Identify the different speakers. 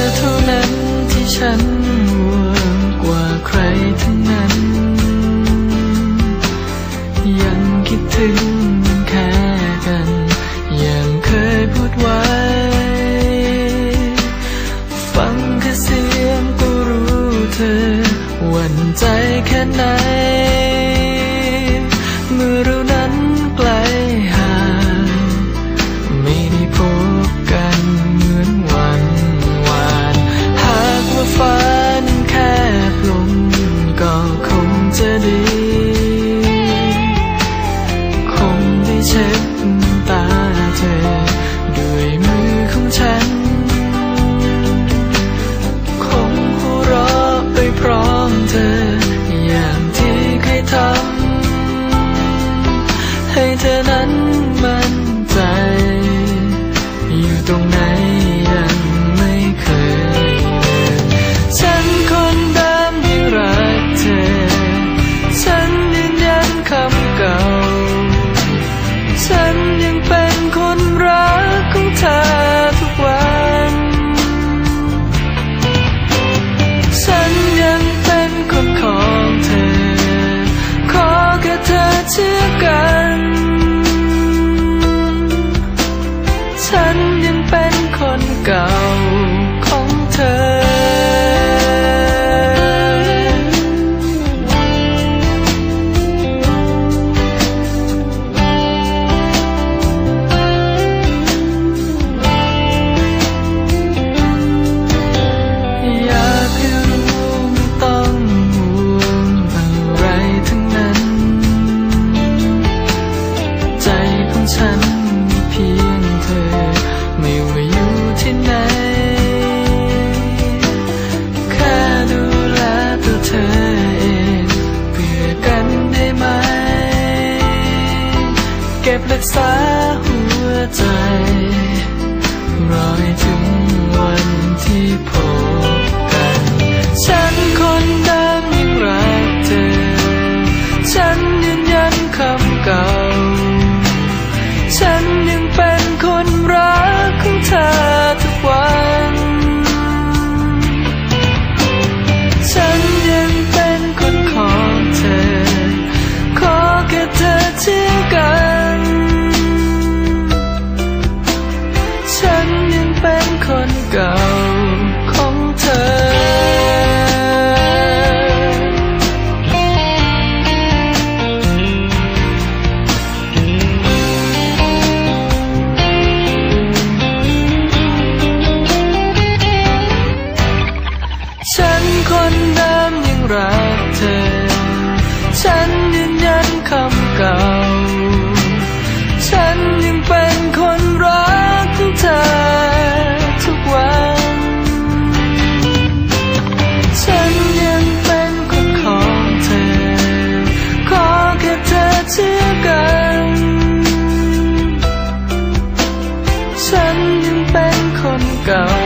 Speaker 1: อเท่านั้นที่ฉันห่วงกว่าใครทั้งนั้น ยังคิดถึงแค่กัน ยังเคยพูดไวฟังแค่เสียงก็รู้เธอหวั่นใจแค่ไหน night. ษาหัวใจ ฉันคนเดิมยังรักเธอ ฉันยืนยันคำเก่า ฉันยังเป็นคนรักของเธอทุกวัน ฉันยังเป็นคนของเธอ ขอแค่เธอเชื่อกัน ฉันยังเป็นคนเก่า